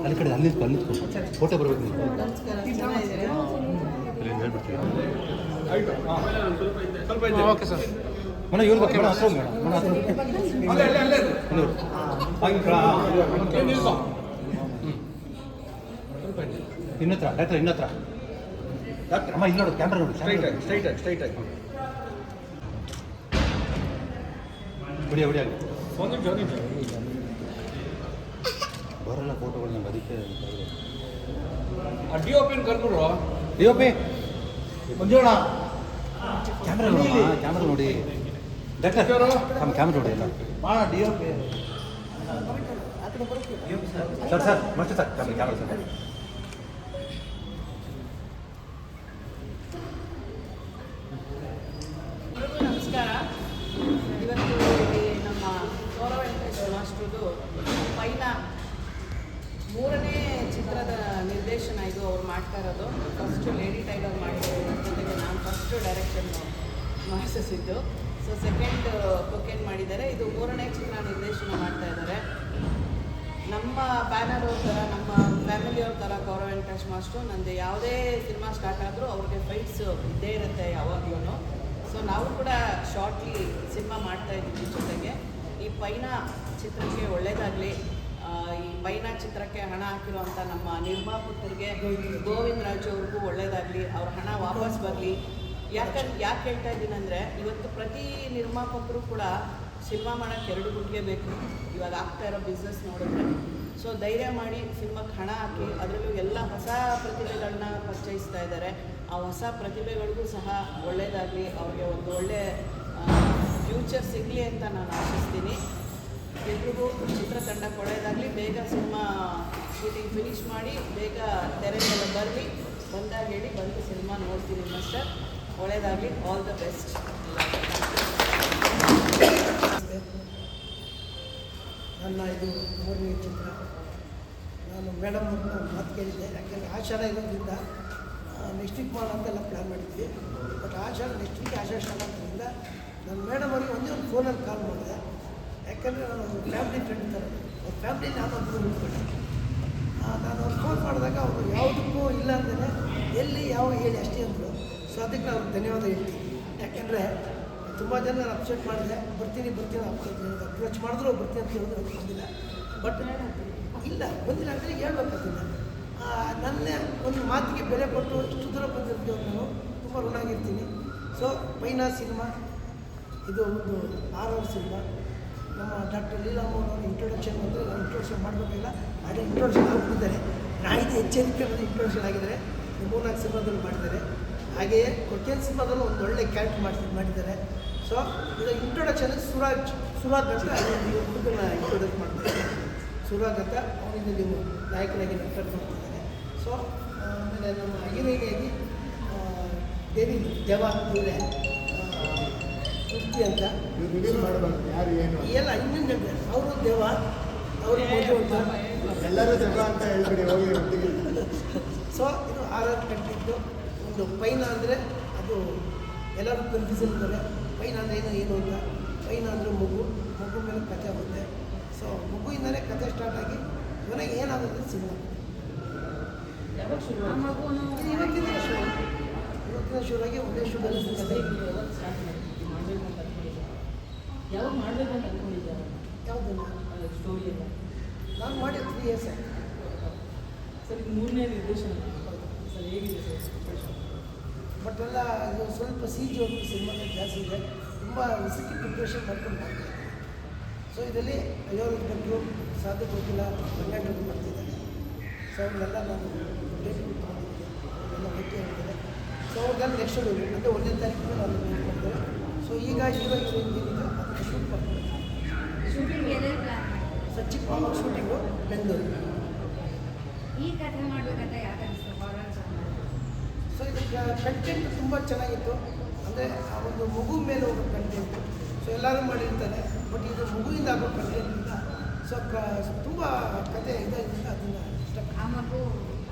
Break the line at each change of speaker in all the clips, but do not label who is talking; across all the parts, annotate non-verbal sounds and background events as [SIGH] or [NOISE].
ಅಲ್ಲಿ ಕಡೆ ಅಲ್ಲಿ ಅಲ್ಲಿ. ಫೋಟೋ ಬರ್ಬೇಕು ನೀವು
ಓಕೆ ಸರ್.
ಮೇಡಮ್ ಇವ್ರು ಮೇಡಮ್ ಹತ್ರ ಮೇಡಮ್. ಹತ್ರ ಕಾ- ಇನ್ನತ್ರ ಡಾಕ್ಟರ್ ಇನ್ನತ್ರ ಡಾಕ್ಟರ್ ಅಮ್ಮ ಇಲ್ಲಿ ನೋಡು ಕ್ಯಾಮ್ರಾ ನೋಡು
ಸ್ಟ್ರೈಟ್ ಆಗಿ ಸ್ಟ್ರೈಟ್ ಆಗಿ ಸ್ಟ್ರೈಟ್ ಆಗಿ.
ಬಿಡಿ ಬಿಡಿ ಆಗಿ ಬರಲ್ಲ ಫೋಟೋಗಳು ನಂಗೆ ಅದಕ್ಕೆ
ಆ ಡಿ ಒ ಡಿ ಕರ್ಕೊಡ್ರು
ಪಿ ಮಂಜೋಣ ಕ್ಯಾಮ್ರಾ ನೋಡಿ ಕ್ಯಾಮ್ರಾ ನೋಡಿ. ಡಾಕ್ಟರ್ ನಮ್ಮ ಕ್ಯಾಮ್ರಾ ನೋಡಿ ಎಲ್ಲ. ಸರ್ ಸರ್ ಮತ್ತೆ ಸರ್ ಕ್ಯಾಮ್ರಾ ಕ್ಯಾಮ್ರಾ ಸರ್
ಮಾಡಿಸಿದ್ದು ಸೊ ಸೆಕೆಂಡ್ ಬುಕ್ಕೇನ್ ಮಾಡಿದ್ದಾರೆ? ಇದು ಮೂರನೇ ಚಿತ್ರ ನಿರ್ದೇಶನ ಮಾಡ್ತಾ ಇದ್ದಾರೆ. ನಮ್ಮ ಬ್ಯಾನರ್ ಅವ್ರ ಥರ ನಮ್ಮ ಫ್ಯಾಮಿಲಿ ಅವ್ರ ಥರ ಗೌರವ ವೆಂಕಟೇಶ್ ಮಾಸ್ಟ್ರು, ನಂದು ಯಾವುದೇ ಸಿನಿಮಾ ಸ್ಟಾರ್ಟ್ ಆದರೂ ಅವ್ರಿಗೆ ಫೈಟ್ಸ್ ಇದ್ದೇ ಇರುತ್ತೆ ಯಾವಾಗ್ಲೂ ಸೊ ನಾವು ಕೂಡ ಶಾರ್ಟ್ಲಿ ಸಿನಿಮಾ ಮಾಡ್ತಾ ಇದ್ದೀವಿ ಜೊತೆಗೆ. ಈ ಪೈನ ಚಿತ್ರಕ್ಕೆ ಒಳ್ಳೆಯದಾಗಲಿ ಈ ಪೈನ ಚಿತ್ರಕ್ಕೆ ಹಣ ಹಾಕಿರುವಂಥ ನಮ್ಮ ನಿರ್ಮಾಪಕರಿಗೆ ಗೋವಿಂದ ರಾಜು ಅವ್ರಿಗೂ ಒಳ್ಳೇದಾಗಲಿ, ಅವ್ರ ಹಣ ವಾಪಸ್ ಬರಲಿ. ಯಾಕಂದ್ರೆ ಯಾಕೆ ಹೇಳ್ತಾ ಇದ್ದೀನಿ ಅಂದರೆ ಇವತ್ತು ಪ್ರತಿ ನಿರ್ಮಾಪಕರು ಕೂಡ ಸಿನಿಮಾ ಮಾಡೋಕ್ಕೆ ಎರಡು ಗುಂಡಿಗೆ ಬೇಕು. ಇವಾಗ ಆಗ್ತಾ ಇರೋ ಬಿಸ್ನೆಸ್ ನೋಡಿದ್ರೆ. ಸೊ ಧೈರ್ಯ ಮಾಡಿ ಸಿನಿಮಾಕ್ಕೆ ಹಣ ಹಾಕಿ ಅದರಲ್ಲೂ ಎಲ್ಲ ಹೊಸ ಪ್ರತಿಭೆಗಳನ್ನ ಪರಿಚಯಿಸ್ತಾ ಇದ್ದಾರೆ. ಆ ಹೊಸ ಪ್ರತಿಭೆಗಳಿಗೂ ಸಹ ಒಳ್ಳೆಯದಾಗಲಿ ಅವ್ರಿಗೆ ಒಂದು ಒಳ್ಳೆ ಫ್ಯೂಚರ್ ಸಿಗಲಿ ಅಂತ ನಾನು ಆಶಿಸ್ತೀನಿ. ಎಲ್ರಿಗೂ ಚಿತ್ರತಂಡಕ್ಕೆ ಒಳ್ಳೆಯದಾಗಲಿ ಬೇಗ ಸಿನಿಮಾ ಶೂಟಿಂಗ್ ಫಿನಿಶ್ ಮಾಡಿ ಬೇಗ ತೆರೆ ಬರಲಿ ಬಂದಾಗ ಹೇಳಿ ಬಂದು ಸಿನಿಮಾ ನೋಡ್ತೀನಿ ಮಾಸ್ಟರ್. ಒಳ್ಳೆಯದಾಗಲಿ ಆಲ್ ದ ಬೆಸ್ಟ್
ನನ್ನ ಇದು ಮೂರನೇ ಚಿತ್ರ. ನಾನು ಮೇಡಮ್ ಅವ್ರನ್ನ ಮಾತು ಕೇಳಿದ್ದೆ. ಯಾಕೆಂದರೆ ಆಷಾಢ ಇರೋದ್ರಿಂದ ನೆಕ್ಸ್ಟ್ ವೀಕ್ ಅಂತೆಲ್ಲ ಪ್ಲ್ಯಾನ್ ಮಾಡಿದ್ವಿ. ಬಟ್ ಆಷಾಢ ನೆಕ್ಸ್ಟ್ ವೀಕ್ ಆಷಾಢ ಸ್ಟಾರ್ಟ್ ಆಗ್ತದ್ರಿಂದ ನಾನು ಮೇಡಮ್ ಅವ್ರಿಗೆ ಒಂದೇ ಒಂದು ಫೋನಲ್ಲಿ ಕಾಲ್ ಮಾಡಿದೆ. ಯಾಕೆಂದರೆ ನಾನು ಫ್ಯಾಮಿಲಿ ಫ್ರೆಂಡ್ ಥರ ಅವ್ರ ಫ್ಯಾಮಿಲಿ ನಾನು ಒಬ್ಬರು ಉಳ್ಕೊಂಡೆ ನಾನು ಅವ್ರು ಫೋನ್ ಮಾಡಿದಾಗ ಅವರು ಯಾವುದಕ್ಕೂ ಇಲ್ಲ ಅಂದರೆ ಎಲ್ಲಿ, ಯಾವ ಹೇಳಿ ಅಷ್ಟೇ ಅಂದರು. ಸೊ ಅದಕ್ಕೆ ನಾನು ಧನ್ಯವಾದ ಹೇಳ್ತೀನಿ. ಯಾಕೆಂದರೆ ತುಂಬ ಜನ ನಾನು ಅಪ್ಸೆಟ್ ಮಾಡಿದೆ ಬರ್ತೀನಿ ಬರ್ತೀನಿ ಅಪ್ರೋಚ್ ಮಾಡಿದ್ರು ಬರ್ತೀನಿ ಅಂತ ಹೇಳಿದ್ರು ಅದು ಬಂದಿಲ್ಲ. ಬಟ್ ಇಲ್ಲ, ಬಂದಿಲ್ಲ ಅಂದರೆ ಹೇಳ್ಬೇಕಾಗಿಲ್ಲ ನನ್ನ ಒಂದು ಮಾತಿಗೆ ಬೆಲೆ ಕೊಟ್ಟು ಇಷ್ಟು ದೂರ ಬಂದಿರ್ತೀವಿ ನಾನು ತುಂಬ ಋಣಾಗಿರ್ತೀನಿ ಸೊ ಪೈನಾ ಸಿನಿಮಾ, ಇದು ಒಂದು ಆರ್ ಸಿನಿಮಾ. ನಮ್ಮ ಡಾಕ್ಟರ್ ಲೀಲಾಮೋಹನ್ ಅವರ ಇಂಟ್ರೊಡಕ್ಷನ್ ಅಂದರೆ ನಾನು ಇಂಟ್ರೊಡಕ್ಷನ್ ಮಾಡಬೇಕಿಲ್ಲ ಅದೇ ಇಂಟ್ರೊಡಕ್ಷನ್ ಆಗ್ಬಿಟ್ಟಿದ್ದಾರೆ. ನಾಯಿದು ಎಚ್ಚರಿಕೆ ಅನ್ನೋದು ಇಂಟ್ರೊಡಕ್ಷನ್ ಆಗಿದ್ದಾರೆ. ಮೂರ್ನಾಲ್ಕು ಸಿನಿಮಾದಲ್ಲಿ ಮಾಡಿದ್ದಾರೆ. ಹಾಗೆಯೇ ಕೊಟ್ಟಿಯನ್ ಸಿನಿಮಾದಲ್ಲೂ ಒಂದು ಒಳ್ಳೆ ಕ್ಯಾರೆಕ್ಟರ್ ಮಾಡಿ ಮಾಡಿದ್ದಾರೆ. ಸೊ ಇದು ಇಂಟ್ರೊಡಕ್ಷನ್ ಸುರಾಜ್ ಸುರಾಜ್ ಅಂತ ಹುಡುಗನ ಇಂಟ್ರೊಡ್ಯೂಸ್ ಮಾಡ್ತಾರೆ. ಸುರಾಜ್ ಅಂತ ಅವನಿಂದ ನೀವು ನಾಯಕನಾಗಿ ನಟನೆ ಮಾಡ್ತಿದ್ದಾರೆ. ಸೊ ಆಮೇಲೆ ನಮ್ಮ ಹೀರೋಯಿನಿಯಾಗಿ ದೇವಿ ದೇವ ಇವರೇ ತೃಪ್ತಿ ಅಂತ.
ರಿಲೀಸ್ ಮಾಡಬಾರ್ದು ಯಾರು ಏನು
ಎಲ್ಲ ಇನ್ನೊಂದು ಅವರು ದೇವ ಅವರು
ಎಲ್ಲರೂ ದೇವ ಅಂತ ಹೇಳ್ಬಿಡಿ ಹೋಗಿ
ಸೊ ಇದು ಆರಾಧ ಆರ್ ಕಂಟಿದ್ದು ಒಂದು ಪೈನ ಅಂದರೆ ಅದು ಎಲ್ಲರೂ ಕನ್ಫ್ಯೂಸನ್ ಇದ್ದಾರೆ ಪೈನ ಅಂದರೆ ಏನು ಏನು ಅಂತ. ಪೈನ ಅಂದರೆ ಮಗು. ಮಗು ಮೇಲೆ ಕಥೆ ಬರುತ್ತೆ. ಸೊ ಮಗುವಿಂದಲೇ ಕಥೆ ಸ್ಟಾರ್ಟ್ ಆಗಿ ಕೊನೆಗೆ ಏನಾಗುತ್ತೆ ಸಿನಿಮಾ? ಇದು ಇವತ್ತಿನ ಶೋ. ಇವತ್ತಿನ ಶೋರಾಗಿ ಒಂದೇ ಶುಗರ್ ಸಿಗುತ್ತೆ
ಯಾವಾಗ ಮಾಡಬೇಕು ಅಂತ ಅಂದ್ಕೊಂಡಿದ್ದಾರೆ
ಯಾವುದನ್ನು
ಸ್ಟೋರಿ ಎಲ್ಲ.
ನಾನು ಮಾಡಿ ತ್ರೀ ಇಯರ್ಸ್ ಆಯ್ತು.
ಸರ್ ಇದು ಮೂರನೇ ನಿರ್ದೇಶನ.
ಬಟ್ ಎಲ್ಲ ಅದು ಸ್ವಲ್ಪ ಸಿ ಜಿ ಒಂದು ಸಿನಿಮಾದ ಜಾಸ್ತಿ ಇದೆ. ತುಂಬ ರಿಸಿಕ್ ಪ್ರಿಪ್ರೇಷನ್ ಮಾಡ್ಕೊಂಡು ಮಾಡ್ತಾರೆ ಸೊ ಇದರಲ್ಲಿ ಅಯ್ಯೋರು ಬಂದು ಸಾಧ್ಯ ಗೊತ್ತಿಲ್ಲ ರಂಗಣ್ಣರು ಮಾಡ್ತಿದ್ದಾರೆ ಸೊ ಅವನ್ನೆಲ್ಲ ನಾನು ಡೇಟ್ ತೊಗೊಂಡಿದ್ದೆ ಎಲ್ಲ ಭೇಟಿ ಆಗಿದ್ದಾರೆ ಸೊ ಅವ್ರಿಗೆಲ್ಲ ನೆಕ್ಸ್ಟ್ ಅಂದರೆ ಒಂದನೇ ತಾರೀಕು ನಾನು ಮಾಡ್ತಾರೆ ಸೊ ಈಗ ಇವಾಗ ಏನಿದೆ ಅದಕ್ಕೆ ಶೂಟ್ ಮಾಡ್ತಾರೆ
ಶೂಟಿಂಗ್ ಎಲ್ಲೆಲ್ಲಿ ಪ್ಲಾನ್ ಮಾಡಿ
ಸೊ ಚಿಕ್ಕಮಗಳೂರು ಶೂಟಿಂಗು ಬೆಂಗಳೂರು.
ಈ ಕಥೆ ಮಾಡಬೇಕಂತ ಯಾಕೆ ಅನಿಸ್ತು ಹಾರರ್
ಸೊ ಇದಕ್ಕೆ ಕಂಟೆಂಟ್ ತುಂಬ ಚೆನ್ನಾಗಿತ್ತು. ಅಂದರೆ ಆ ಒಂದು ಮಗು ಮೇಲೆ ಹೋಗೋ ಕಂಟೆಂಟ್. ಸೊ ಎಲ್ಲರೂ ಮಾಡಿರ್ತಾರೆ. ಬಟ್ ಇದು ಮಗುವಿಂದ ಆಗೋ ಕಂಟೆಂಟಿಂದ ಸೊ ಕ ತುಂಬ ಕತೆ ಇದರಿಂದ ಅದನ್ನು
ಆ
ಇಷ್ಟಪಟ್ಟು
ಮಗು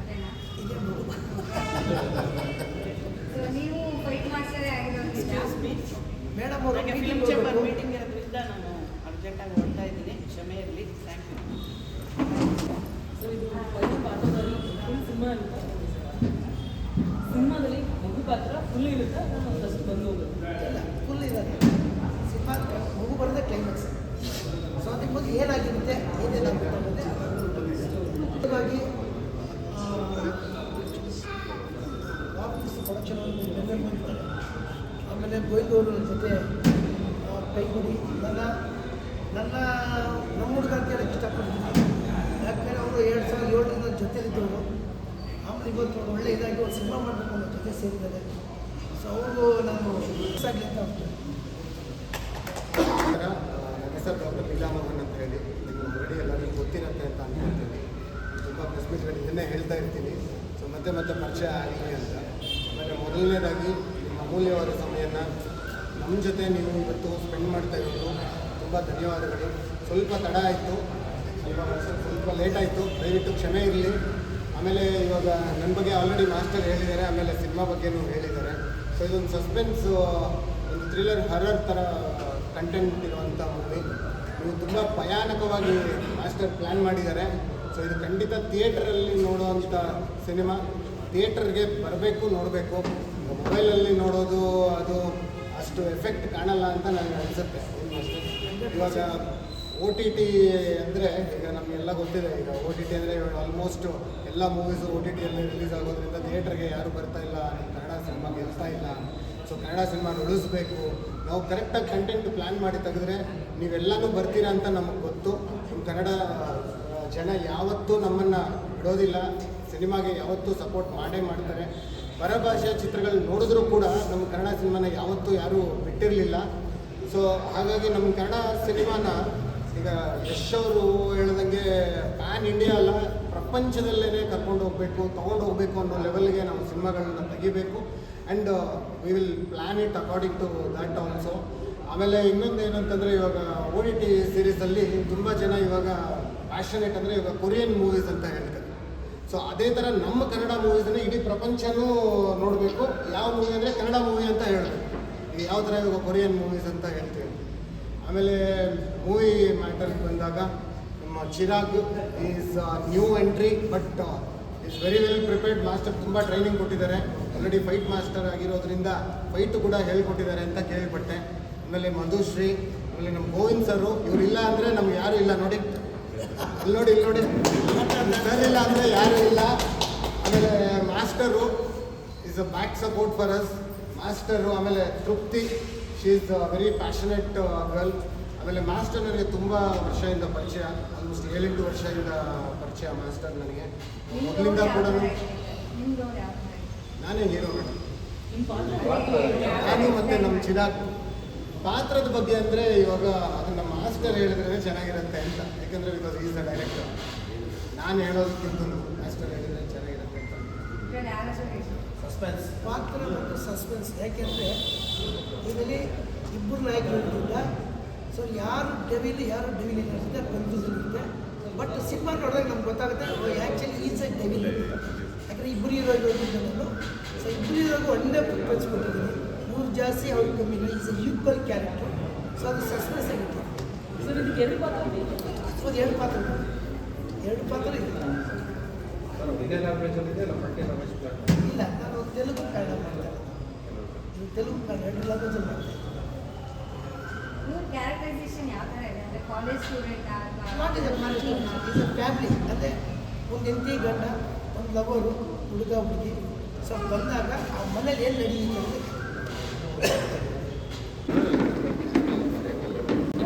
ಅದೇನಾ?
ಇದೇ ಮಗು.
ಸೊ ನೀವು ಫೈಟ್ ಮಾಸ್ಟರೇ ಆಗಿರೋದ್ರಿಂದ?
ಮೇಡಮ್ ಅವರು
ಫಿಲ್ಮ್ ಚೇಂಬರ್ ಮೀಟಿಂಗ್ ಇರೋದ್ರಿಂದ ನಾನು ಅರ್ಜೆಂಟಾಗಿ ಹೊಡ್ತಾ ಇದ್ದೀನಿ. ಕ್ಷಮೆ ಇರಲಿ. ಥ್ಯಾಂಕ್ ಯು
ಸೊ ಇದು ಫೈವ್ ಪಾತ್ರದಲ್ಲಿ ಫುಲ್ ಸಿನಿಮಾ ಇರುತ್ತೆ ಸಿನಿಮಾದಲ್ಲಿ ಮಗು ಪಾತ್ರ ಫುಲ್ ಇರುತ್ತೆ ನಾನು ಒಂದಷ್ಟು ಬಂದು ಹೋಗುತ್ತೆ.
ಇಲ್ಲ ಫುಲ್ ಇರೋದು ಸಿನಿಮಾ ಮಗು ಬರೋದೇ ಕ್ಲೈಮ್ಯಾಕ್ಸ್ ಸೊ ಅದಕ್ಕೆ ಮುಂದೆ ಏನಾಗಿರುತ್ತೆ ಏನೇನಾಗುತ್ತೆ ವಾಪಸ್ ಪ್ರೊಡಕ್ಷನ್ ಬೆಂಗಳೂರು ಬಂದಿದ್ದಾರೆ ಆಮೇಲೆ ಗೋವಿಂದವರು ಜೊತೆ ಕೈಗೂಡಿ ನನ್ನ ನನ್ನ, ನಮ್ಮ ಹುಡುಗ ಅಂತ ಇಷ್ಟಪಡ್ತೀನಿ. ಯಾಕಂದರೆ ಅವರು ಎರಡು ಸಾವಿರದ ಏಳರಿಂದ ಜೊತೆಲಿದ್ದವರು. ಆಮೇಲೆ ಇವತ್ತು ಒಳ್ಳೆ ಇದಾಗಿ ಒಂದು ಸಿನಿಮಾ ಮಾಡಬೇಕು ಅನ್ನೋ ಜೊತೆ ಸೇರಿದ್ದಾರೆ. ಸೊ ಅವರು ನಾನು ಮಿಸ್ ಆಗಲಿ ಅಂತ ಹೋಗ್ತಾರೆ
ಹೆಸರು ಡಾಕ್ಟರ್ ಲೀಲಾಮೋಹನ್ ಅಂತ ಹೇಳಿ, ನಿಮ್ಮ ಆಲ್ರೆಡಿ ಎಲ್ಲರಿಗೂ ಗೊತ್ತಿರುತ್ತೆ ಅಂತ ಅನ್ಕೊಳ್ತೀನಿ. ತುಂಬ ಪ್ರೆಸ್ ಮೀಟ್ಗಳು ಇದನ್ನೇ ಹೇಳ್ತಾ ಇರ್ತೀನಿ. ಸೊ ಮತ್ತೆ ಮತ್ತೆ ಪರಿಚಯ ಆಗಲಿ ಅಂತ. ಆಮೇಲೆ ಮೊದಲನೇದಾಗಿ, ನಿಮ್ಮ ಅಮೂಲ್ಯವಾದ ಸಮಯನ ನಮ್ಮ ಜೊತೆ ನೀವು ಇವತ್ತು ಸ್ಪೆಂಡ್ ಮಾಡ್ತಾ ಇರೋದು ತುಂಬ ಧನ್ಯವಾದಗಳು. ಸ್ವಲ್ಪ ತಡ ಆಯಿತು. ಸ್ವಲ್ಪ ಸ್ವಲ್ಪ ಲೇಟ್ ಆಯಿತು. ದಯವಿಟ್ಟು ಕ್ಷಮೆ ಇರಲಿ. ಆಮೇಲೆ ಇವಾಗ ನನ್ನ ಬಗ್ಗೆ ಆಲ್ರೆಡಿ ಮಾಸ್ಟರ್ ಹೇಳಿದ್ದಾರೆ, ಆಮೇಲೆ ಸಿನಿಮಾ ಬಗ್ಗೆನೂ ಹೇಳಿದ್ದಾರೆ. ಸೊ ಇದೊಂದು ಸಸ್ಪೆನ್ಸ್ ಒಂದು ಥ್ರಿಲ್ಲರ್ ಹರರ್ ಥರ ಕಂಟೆಂಟ್ ಇರುವಂಥ ಮೂವಿ ನೀವು ತುಂಬ ಭಯಾನಕವಾಗಿ ಮಾಸ್ಟರ್ ಪ್ಲ್ಯಾನ್ ಮಾಡಿದ್ದಾರೆ. ಸೊ ಇದು ಖಂಡಿತ ಥಿಯೇಟ್ರಲ್ಲಿ ನೋಡುವಂಥ ಸಿನಿಮಾ ಥಿಯೇಟ್ರಿಗೆ ಬರಬೇಕು, ನೋಡಬೇಕು. ಮೊಬೈಲಲ್ಲಿ ನೋಡೋದು, ಅದು ಅಷ್ಟು ಎಫೆಕ್ಟ್ ಕಾಣಲ್ಲ ಅಂತ ನನಗೆ ಅನಿಸುತ್ತೆ. ಇವಾಗ ಓ ಟಿ ಟಿ ಅಂದರೆ ಈಗ ನಮಗೆಲ್ಲ ಗೊತ್ತಿದೆ, ಈಗ ಓ ಟಿ ಟಿ ಅಂದರೆ ಆಲ್ಮೋಸ್ಟ್ ಎಲ್ಲ ಮೂವೀಸು ಓ ಟಿ ಟಿಯಲ್ಲಿ ರಿಲೀಸ್ ಆಗೋದ್ರಿಂದ ಥಿಯೇಟ್ರಿಗೆ ಯಾರು ಬರ್ತಾ ಇಲ್ಲ ಕನ್ನಡ ಸಿನಿಮಾ ಗೆಲ್ತಾ ಇಲ್ಲ. ಸೊ ಕನ್ನಡ ಸಿನಿಮಾ ಉಳಿಸ್ಬೇಕು. ನಾವು ಕರೆಕ್ಟಾಗಿ ಕಂಟೆಂಟ್ ಪ್ಲ್ಯಾನ್ ಮಾಡಿ ತೆಗೆದ್ರೆ ನೀವೆಲ್ಲನೂ ಬರ್ತೀರಾ ಅಂತ ನಮಗೆ ಗೊತ್ತು. ನಮ್ಮ ಕನ್ನಡ ಜನ ಯಾವತ್ತೂ ನಮ್ಮನ್ನು ಬಿಡೋದಿಲ್ಲ. ಸಿನಿಮಾಗೆ ಯಾವತ್ತೂ ಸಪೋರ್ಟ್ ಮಾಡೇ ಮಾಡ್ತಾರೆ. ಪರಭಾಷೆಯ ಚಿತ್ರಗಳು ನೋಡಿದ್ರೂ ಕೂಡ ನಮ್ಮ ಕನ್ನಡ ಸಿನಿಮಾನ ಯಾವತ್ತೂ ಯಾರೂ ಬಿಟ್ಟಿರಲಿಲ್ಲ. ಸೊ ಹಾಗಾಗಿ ನಮ್ಮ ಕನ್ನಡ ಸಿನಿಮಾನ ಈಗ ಯಶ್ ಅವರು ಹೇಳ್ದಂಗೆ ಪ್ಯಾನ್ ಇಂಡಿಯಾ ಅಲ್ಲ ಪ್ರಪಂಚದಲ್ಲೇ ಕರ್ಕೊಂಡು ಹೋಗಬೇಕು, ತೊಗೊಂಡು ಹೋಗಬೇಕು ಅನ್ನೋ ಲೆವೆಲ್ಗೆ ನಾವು ಸಿನಿಮಾಗಳನ್ನ ತೆಗಿಬೇಕು. And we will plan it according to that also ಆಮೇಲೆ ಇನ್ನೊಂದು ಏನಂತಂದರೆ ಇವಾಗ ಓ ಡಿ ಟಿ ಸೀರೀಸಲ್ಲಿ ತುಂಬ ಜನ ಇವಾಗ ಪ್ಯಾಷನೇಟ್ ಅಂದರೆ ಇವಾಗ ಕೊರಿಯನ್ ಮೂವೀಸ್ ಅಂತ ಹೇಳ್ತಾರೆ. ಸೊ ಅದೇ ಥರ ನಮ್ಮ ಕನ್ನಡ ಮೂವೀಸನ್ನ ಇಡೀ ಪ್ರಪಂಚನೂ ನೋಡಬೇಕು. ಯಾವ ಮೂವಿ ಅಂದರೆ ಕನ್ನಡ ಮೂವಿ ಅಂತ ಹೇಳಬೇಕು. ಯಾವ ಥರ ಇವಾಗ ಕೊರಿಯನ್ ಮೂವೀಸ್ ಅಂತ ಹೇಳ್ತೀವಿ. ಆಮೇಲೆ ಮೂವಿ ಮ್ಯಾಟರ್ಗೆ ಬಂದಾಗ ನಮ್ಮ Chirag is new entry but is very well prepared master ತುಂಬ ಟ್ರೈನಿಂಗ್ ಕೊಟ್ಟಿದ್ದಾರೆ. ಆಲ್ರೆಡಿ ಫೈಟ್ ಮಾಸ್ಟರ್ ಆಗಿರೋದ್ರಿಂದ ಫೈಟು ಕೂಡ ಹೇಳ್ಕೊಟ್ಟಿದ್ದಾರೆ ಅಂತ ಕೇಳಿಪಟ್ಟೆ. ಆಮೇಲೆ ಮಧುಶ್ರೀ, ಆಮೇಲೆ ನಮ್ಮ ಗೋವಿಂದ್ ಸರು ಇವರಿಲ್ಲ ಅಂದರೆ ನಮ್ಗೆ ಯಾರೂ ಇಲ್ಲ ನೋಡಿ. ಅಲ್ಲಿ ನೋಡಿ, ಇಲ್ಲಿ ನೋಡಿ. ಸರ್ ಇಲ್ಲ ಅಂದರೆ ಯಾರೂ ಇಲ್ಲ. ಆಮೇಲೆ master is a back support for us master ಆಮೇಲೆ Trupti. She is very passionate girl ಆಮೇಲೆ ಮಾಸ್ಟರ್ ನನಗೆ ತುಂಬ ವರ್ಷದಿಂದ ಪರಿಚಯ ಆಲ್ಮೋಸ್ಟ್ ಏಳೆಂಟು ವರ್ಷದಿಂದ ಪರಿಚಯ ಮಾಸ್ಟರ್ ನನಗೆ. ಮೊದಲಿಂದ ಕೂಡ? ನಾನೇ ಹೀರೋ ಮೇಡಮ್ ನಾನು ಮತ್ತು ನಮ್ಮ ಚಿರಾಗ್. ಪಾತ್ರದ ಬಗ್ಗೆ ಅಂದರೆ ಇವಾಗ ಅದು ನಮ್ಮ ಮಾಸ್ಟರ್ ಹೇಳಿದ್ರೆ ಚೆನ್ನಾಗಿರುತ್ತೆ ಅಂತ. ಯಾಕಂದರೆ ಬಿಕಾಸ್ ಈಸ್ ದ ಡೈರೆಕ್ಟರ್ ನಾನು ಹೇಳೋದಕ್ಕಿಂತ ಮಾಸ್ಟರ್ ಹೇಳಿದ್ರೆ ಚೆನ್ನಾಗಿರುತ್ತೆ ಅಂತ.
ಇದೆ?
ಪಾತ್ರ ಮತ್ತು ಸಸ್ಪೆನ್ಸ್ ಯಾಕೆಂದರೆ ಇದರಲ್ಲಿ ಇಬ್ಬರು ನಾಯಕರಿರೋದ್ರಿಂದ ಸೊ ಯಾರು ಡೆವಿಲ್ ಯಾರು ಡೆವಿಲ್ ಇಲ್ಲ ಅಂತ ಕನ್ಫ್ಯೂಷನ್ ಇರುತ್ತೆ ಬಟ್ ಸಿನಿಮಾ ನೋಡಿದಾಗ ನಮ್ಗೆ ಗೊತ್ತಾಗುತ್ತೆ ಆ್ಯಕ್ಚುಲಿ ಈಸ್ ಎ ಡೆವಿಲ್ ಯಾಕಂದರೆ ಇಬ್ಬರು ಇರೋದು ನಾನು ಸೊ ಇಬ್ಬರು ಇರೋದು ಒಳ್ಳೆ ಪ್ರಿಫರೆನ್ಸ್ ಕೊಟ್ಟಿದ್ದೀನಿ. ಮೂರು ಜಾಸ್ತಿ ಅವ್ರು ಕಮ್ಮಿ ಇಲ್ಲ. Is a equal character so ಅದು ಸಸ್ಪೆನ್ಸ್ ಆಗಿತ್ತು
ಸರ್ ಇದಕ್ಕೆ ಎರಡು ಪಾತ್ರ ಇದೆ
ಸೊ ಅದು ಎರಡು ಪಾತ್ರ. ಎರಡು ಪಾತ್ರ ಇದೆ ತೆಲುಗು ಕನ್ನಡ ಮಾಡ್ತಾರೆ. ತೆಲುಗು ಕನ್ನಡ ಎರಡು ಲ್ಯಾಂಗ್ವೇಜಲ್ಲಿ ಮಾಡ್ತಾರೆ. ಫ್ಯಾಮಿಲಿ ಅಂದರೆ ಒಂದು ಹೆಂಡತಿ ಗಂಡ ಒಂದು ಲವರು ಹುಡುಗ ಹುಡುಗಿ. ಸೊ ಬಂದಾಗ ಆ ಮನೇಲಿ ಏನು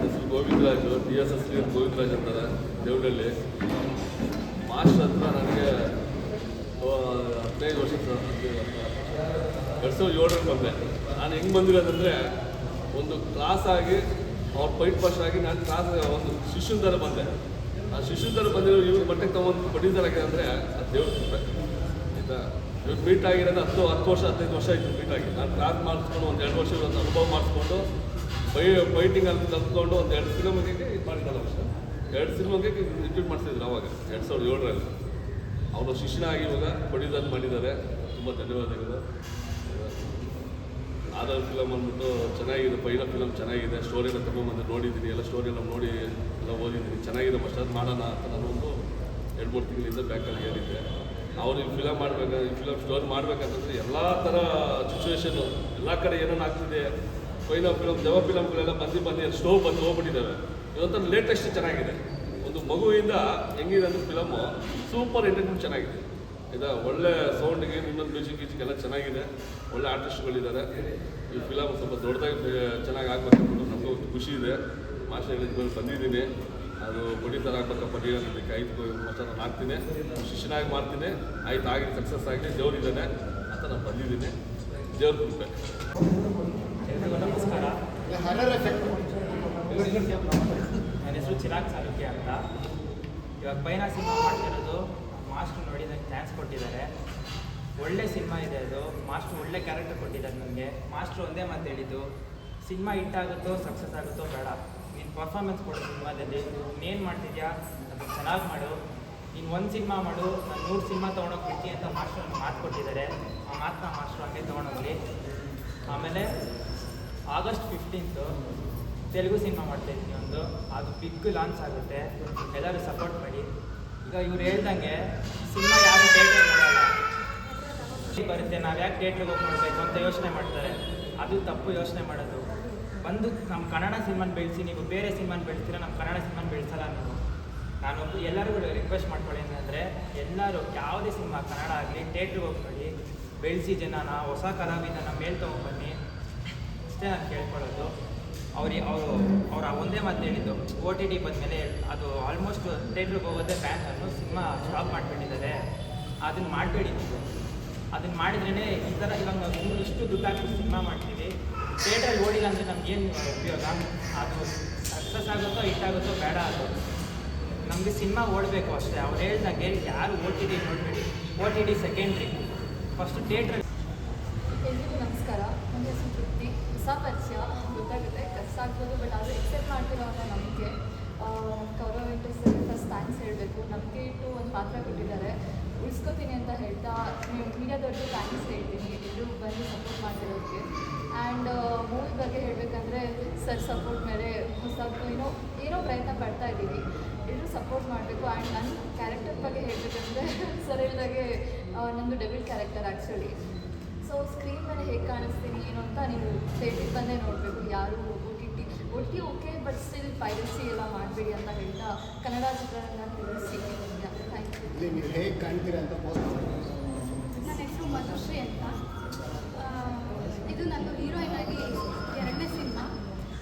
ಹೆಸರು Govindaraju T S S Govindaraj ಅಂತಾರೆ ದೇವರಲ್ಲಿ. ಮಾಸ್ಟರ್ ಹತ್ರ ನನಗೆ ಎರಡು ಸಾವಿರದ ಏಳರಲ್ಲಿ ಬಂದೆ. ನಾನು ಹೆಂಗೆ ಬಂದಿರೋದಂದರೆ, ಒಂದು ಕ್ಲಾಸ್ ಆಗಿ ಅವ್ರ ಪೈಟ್ ಪಾಸ್ ಆಗಿ ನಾನು ಕ್ಲಾಸ್ ಒಂದು ಶಿಷ್ಯನ ಥರ ಬಂದೆ. ಆ ಶಿಷ್ಯನ ಥರ ಬಂದಿರೋ ಇವ್ರು ಬಟ್ಟೆಗೆ ತಗೊಂಡು ಬಡ್ಡಿ ಥರ ಆಗಿದೆ ಅಂದರೆ, ಅದು ದೇವ್ರ ಆಯಿತಾ? ಇವ್ರು ಮೀಟ್ ಆಗಿರೋದು ಹತ್ತು ಹತ್ತು ವರ್ಷ, ಹದಿನೈದು ವರ್ಷ ಆಯಿತು ಮೀಟ್ ಆಗಿ. ನಾನು ಕ್ಲಾಸ್ ಮಾಡಿಸ್ಕೊಂಡು ಒಂದು ಎರಡು ವರ್ಷ ಒಂದು ಅನುಭವ ಮಾಡಿಸ್ಕೊಂಡು, ಬೈ ಬೈಟಿಂಗ್ ಅಲ್ಲಿ ಕಲ್ತ್ಕೊಂಡು ಒಂದು ಎರಡು ಸಿನಿಮಾಗೆ ಇದು ಮಾಡಿದ್ದಲ್ಲ ವರ್ಷ ಎರಡು ಸಿನಿಮಾಗೆ ರಿಪೀಟ್ ಮಾಡ್ತಿದ್ರು ಅವಾಗ, ಎರಡು ಸಾವಿರದ ಏಳರಲ್ಲಿ. ಅವರು ಶಿಷ್ಯನಾಗಿ ಇವಾಗ ಬಡಿದಾರ್ ಮಾಡಿದ್ದಾರೆ. ತುಂಬ ಧನ್ಯವಾದಗಳು ಆದರ ಫಿಲಮ್ ಅಂದ್ಬಿಟ್ಟು ಚೆನ್ನಾಗಿದೆ, ಪೈಲ ಫಿಲಮ್ ಚೆನ್ನಾಗಿದೆ ಸ್ಟೋರಿ ಎಲ್ಲ ತಗೊಂಬಂದು ನೋಡಿದ್ದೀನಿ, ಎಲ್ಲ ಸ್ಟೋರಿ ಎಲ್ಲ ನೋಡಿ ಎಲ್ಲ ಓದಿದ್ದೀನಿ. ಚೆನ್ನಾಗಿದೆ ಮಸ್ಟರ್ ಮಾಡೋಣ ಅಂತ ನಾನು ಒಂದು ಎರಡು ಮೂರು ತಿಂಗಳಿಂದ ಬ್ಯಾಂಕಲ್ಲಿ ಹೇಳಿದ್ದೆ ಅವ್ರು ಈ ಫಿಲಮ್ ಮಾಡಬೇಕು, ಈ ಫಿಲಮ್ ಸ್ಟೋರಿ ಮಾಡಬೇಕಂತಂದರೆ ಎಲ್ಲ ಥರ ಸಿಚುವೇಷನ್ನು ಎಲ್ಲ ಕಡೆ ಏನೇನು ಆಗ್ತಿದೆ ಪೈಲ ಫಿಲಮ್ ಜವ ಫಿಲಮ್ಗಳೆಲ್ಲ ಬಂದು ಬಂದು ಸ್ಟೋವ್ ಬಂದು ಹೋಗ್ಬಿಟ್ಟಿದ್ದಾವೆ. ಇವತ್ತು ಲೇಟೆಸ್ಟ್ ಚೆನ್ನಾಗಿದೆ. ಒಂದು ಮಗುವಿಂದ ಹೆಂಗಿದೆ ಅಂದ್ರೆ ಫಿಲಮು ಸೂಪರ್ ಎಂಟರ್ಟೈನ್ಮೆಂಟ್ ಚೆನ್ನಾಗಿದೆ. ಇದು ಒಳ್ಳೆ ಸೌಂಡಿಗೆ ಇನ್ನೊಂದು ಮ್ಯೂಸಿಕ್ ಗೀಸಿಕ್ ಎಲ್ಲ ಚೆನ್ನಾಗಿದೆ. ಒಳ್ಳೆ ಆರ್ಟಿಸ್ಟ್ಗಳಿದ್ದಾರೆ ಈ ಫಿಲಮ್ ಸ್ವಲ್ಪ ದೊಡ್ಡದಾಗಿ ಚೆನ್ನಾಗಿ ಆಗ್ಬೇಕಂದ್ಬಿಟ್ಟು ನಮಗೂ ಒಂದು ಖುಷಿ ಇದೆ. ಮಾಸ್ಟರ್ ಹೇಳಿದ ಮೇಲೆ ಬಂದಿದ್ದೀನಿ ಅದು ಬಡಿ ಥರ ಆಗ್ಬೇಕಪ್ಪ ನೀವು ಅನ್ನೋದಕ್ಕೆ ಆಯ್ತು ಮಾಸ್ಟರ್ ನಾನು ಶಿಷ್ಯನಾಗಿ ಮಾಡ್ತೀನಿ. ಆಯ್ತು ಆಗಿ ಸಕ್ಸಸ್ ಆಗಲಿ ದೇವ್ರಿದ್ದಾನೆ ಅಂತ ನಾನು ಬಂದಿದ್ದೀನಿ. ದೇವ್ರ ಕೃಪೆ.
ನಮಸ್ಕಾರ.
ಹರರ್ ಎಫೆಕ್ಟ್
ನನ್ನ ಹೆಸರು ಚಿರಾಗ್ ಚಾಲುಕ್ಯ ಅಂತ. ಇವಾಗ ಪೈನಾ ಸಿನಿಮಾ ಮಾಡ್ತಿರೋದು. ಮಾಸ್ಟ್ರು ನೋಡಿದಂಗೆ ಚಾನ್ಸ್ ಕೊಟ್ಟಿದ್ದಾರೆ. ಒಳ್ಳೆ ಸಿನಿಮಾ ಇದೆ ಅದು. ಮಾಸ್ಟ್ರು ಒಳ್ಳೆ ಕ್ಯಾರೆಕ್ಟರ್ ಕೊಟ್ಟಿದ್ದಾರೆ ನನಗೆ ಮಾಸ್ಟ್ರು ಒಂದೇ ಮಾತು ಹೇಳಿದ್ದು, ಸಿನಿಮಾ ಹಿಟ್ಟಾಗುತ್ತೋ ಸಕ್ಸಸ್ ಆಗುತ್ತೋ ಬೇಡ. ನೀನು ಪರ್ಫಾರ್ಮೆನ್ಸ್ ಕೊಡು ಸಿನಿಮಾದಲ್ಲಿ. ಏನು ಮಾಡ್ತಿದ್ಯಾ? ಅದು ಚೆನ್ನಾಗಿ ಮಾಡು. ನೀನು ಒಂದು ಸಿನಿಮಾ ಮಾಡು, ನಾನು ನೂರು ಸಿನಿಮಾ ತೊಗೊಂಡೋಗಿ ಬಿಡ್ತೀನಿ ಅಂತ ಮಾಸ್ಟ್ರು ಮಾತು ಕೊಟ್ಟಿದ್ದಾರೆ. ಆ ಮಾತನ್ನ ಮಾಸ್ಟ್ರು ಹಂಗೆ ತೊಗೊಂಡೋಗ್ಲಿ. ಆಮೇಲೆ ಆಗಸ್ಟ್ ಫಿಫ್ಟೀನ್ತು ತೆಲುಗು ಸಿನಿಮಾ ಮಾಡ್ತಾಯಿದ್ದೀನಿ ಒಂದು. ಅದು ಬಿಗ್ ಲಾಂಚ್ ಆಗುತ್ತೆ. ಎಲ್ಲರೂ ಸಪೋರ್ಟ್ ಮಾಡಿ. ಈಗ ಇವ್ರು ಹೇಳ್ದಂಗೆ ಸಿನಿಮಾ ಯಾರು ಥಿಯೇಟರ್ ನೋಡಲ್ಲ ಬರುತ್ತೆ, ನಾವು ಯಾಕೆ ಥಿಯೇಟ್ರಿಗೆ ಹೋಗಿ ನೋಡಬೇಕು ಅಂತ ಯೋಚನೆ ಮಾಡ್ತಾರೆ. ಅದು ತಪ್ಪು ಯೋಚನೆ ಮಾಡೋದು. ಬಂದು ನಮ್ಮ ಕನ್ನಡ ಸಿನಿಮಾನ ಬೆಳೆಸಿ, ನೀವು ಬೇರೆ ಸಿನಿಮಾನ ಬೆಳೆಸ್ತೀರ ನಮ್ಮ ಕನ್ನಡ ಸಿನಿಮಾನ ಬೆಳೆಸಲ್ಲ ನೀವು ನಾನು ಎಲ್ಲರಿಗೂ ರಿಕ್ವೆಸ್ಟ್ ಮಾಡ್ಕೊಳ್ಳಿ ಅಂದರೆ ಎಲ್ಲರೂ ಯಾವುದೇ ಸಿನಿಮಾ ಕನ್ನಡ ಆಗಲಿ ಥಿಯೇಟ್ರಿಗೆ ಹೋಗಿ ನೋಡಿ, ಬೆಳೆಸಿ ಜನನ, ಹೊಸ ಕಲಾವಿದನ ಮೇಲೆ ತೊಗೊಂಬನ್ನಿ ಅಷ್ಟೇ ನಾನು ಕೇಳ್ಕೊಳ್ಳೋದು. ಅವ್ರಿಗೆ ಅವರು ಅವ್ರು ಒಂದೇ ಮಾತು ಹೇಳಿದ್ದು. ಓ ಟಿ ಟಿ ಬಂದಮೇಲೆ ಅದು ಆಲ್ಮೋಸ್ಟ್ ಥಿಯೇಟ್ರಿಗೆ ಹೋಗೋದೇ ಬ್ಯಾನ್ ಅನ್ನು ಸಿನಿಮಾ ಸ್ಟಾಪ್ ಮಾಡಿಬಿಟ್ಟಿದ್ದಾರೆ. ಅದನ್ನು ಮಾಡಬೇಡಿ ನೀವು. ಅದನ್ನು ಮಾಡಿದ್ರೇ ಈ ಥರ ಇವಾಗ ನಾವು ಇಷ್ಟು ದುಡ್ಡು ಹಾಕಿ ಸಿನಿಮಾ ಮಾಡ್ತೀವಿ. ಥಿಯೇಟ್ರಲ್ಲಿ ಓಡಿಲ್ಲ ಅಂದರೆ ನಮ್ಗೇನು ಉಪಯೋಗ? ಅದು ಸಕ್ಸಸ್ ಆಗುತ್ತೋ ಹಿಟ್ಟಾಗುತ್ತೋ ಬೇಡ ಅದು. ನಮಗೆ ಸಿನಿಮಾ ಓಡಬೇಕು ಅಷ್ಟೇ. ಅವ್ರು ಹೇಳ್ದಂಗೆ ಯಾರು ಓ ಟಿ ಟಿ ನೋಡಬೇಡಿ. O T T secondary first ಥಿಯೇಟ್ರಲ್ಲಿ
ಉಳಿಸ್ಕೋತೀನಿ ಅಂತ ಹೇಳ್ತಾ ನೀವು ಮೀಡಿಯಾದವ್ರಿಗೆ ಥ್ಯಾಂಕ್ಸ್ ಹೇಳ್ತೀನಿ, ಎಲ್ಲರೂ ಬಂದು ಸಪೋರ್ಟ್ ಮಾಡಿರೋದಕ್ಕೆ ಆ್ಯಂಡ್ ಮೂವಿ ಬಗ್ಗೆ ಹೇಳಬೇಕಂದ್ರೆ ಸರ್ ಸಪೋರ್ಟ್ ಮೇಲೆ ಹೊಸದು ಏನೋ ಏನೋ ಪ್ರಯತ್ನ ಪಡ್ತಾ ಇದ್ದೀವಿ. ಎಲ್ಲರೂ ಸಪೋರ್ಟ್ ಮಾಡಬೇಕು. ಆ್ಯಂಡ್ ನನ್ನ ಕ್ಯಾರೆಕ್ಟರ್ ಬಗ್ಗೆ ಹೇಳಬೇಕಂದ್ರೆ [LAUGHS] ಸರ್ ಹೇಳಿದಾಗೆ ನಮ್ಮದು debut character actually so screen ಮೇಲೆ ಹೇಗೆ ಕಾಣಿಸ್ತೀನಿ, ಏನು ಅಂತ ನೀವು ಸೇಟಿ ಬಂದೇ ನೋಡಬೇಕು. ಯಾರು O T okay but still piracy ಎಲ್ಲ ಮಾಡಬೇಡಿ ಅಂತ ಹೇಳ್ತಾ ಕನ್ನಡ ಚಿತ್ರರಂಗ ತಿಳಿಸಿ
ಇಲ್ಲಿ ನೀವು ಹೇಗೆ ಕಾಣ್ತೀರಾ ಅಂತ ಪೋಸ್ಟ್
ನನ್ನ ಹೆಸರು ಮಧುಶ್ರೀ ಅಂತ. ಇದು ನಂದು ಹೀರೋಯಿನ್ ಆಗಿ ಎರಡನೇ ಸಿನಿಮಾ.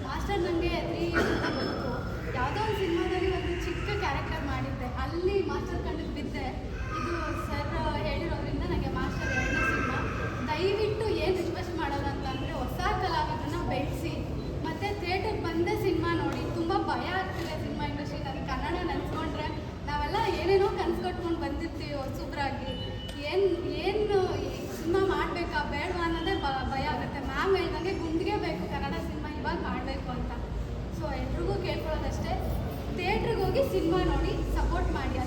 ಮಾಸ್ಟರ್ ನನಗೆ ತ್ರೀ ಅಂತ ಬಂತು ಯಾವುದೋ ಒಂದು ಸಿನಿಮಾದಲ್ಲಿ ಒಂದು ಚಿಕ್ಕ ಕ್ಯಾರೆಕ್ಟರ್ ಮಾಡಿದ್ದೆ ಅಲ್ಲಿ ಮಾಸ್ಟರ್ ಕಂಡು ಬಿದ್ದೆ ಇದು ಸರ್ ಹೇಳಿರೋದ್ರಿಂದ ನನಗೆ ಮಾಸ್ಟರ್ ಎರಡನೇ ಸಿನಿಮಾ ದಯವಿಟ್ಟು ಏನು ರಿಕ್ವೆಸ್ಟ್ ಮಾಡೋದು ಅಂತಂದರೆ ಹೊಸ ಕಲಾವಿದರನ್ನ ಬೆಳೆಸಿ ಮತ್ತು ಥಿಯೇಟರ್ಗೆ ಬಂದೇ ಸಿನಿಮಾ ನೋಡಿ ತುಂಬ ಭಯ ಆಗ್ತಿದೆ ಸಿನಿಮಾ ಇಂಡಸ್ಟ್ರಿ ನನಗೆ ಕನ್ನಡ ನೆನೆಸ್ಕೊಂಡ್ರೆ ನಾವೆಲ್ಲ ಏನೇನೋ ಕನ್ಸು ಕಟ್ಕೊಂಡು ಬಂದಿರ್ತೀವಿ ಹೊಸಬ್ರಾಗಿ ಏನು ಏನು ಸಿನಿಮಾ ಮಾಡಬೇಕಾ ಬೇಡವಾ ಅನ್ನೋದೇ ಬ ಭಯ ಆಗುತ್ತೆ ಮ್ಯಾಮ್ ಹೇಳ್ದಂಗೆ ಗುಂಡಿಗೆ ಬೇಕು ಕನ್ನಡ ಸಿನಿಮಾ ಇವಾಗ ಮಾಡಬೇಕು ಅಂತ ಸೊ ಎಲ್ರಿಗೂ ಕೇಳ್ಕೊಳ್ಳೋದಷ್ಟೇ ಥಿಯೇಟ್ರಿಗೆ ಹೋಗಿ ಸಿನಿಮಾ ನೋಡಿ ಸಪೋರ್ಟ್ ಮಾಡಿ.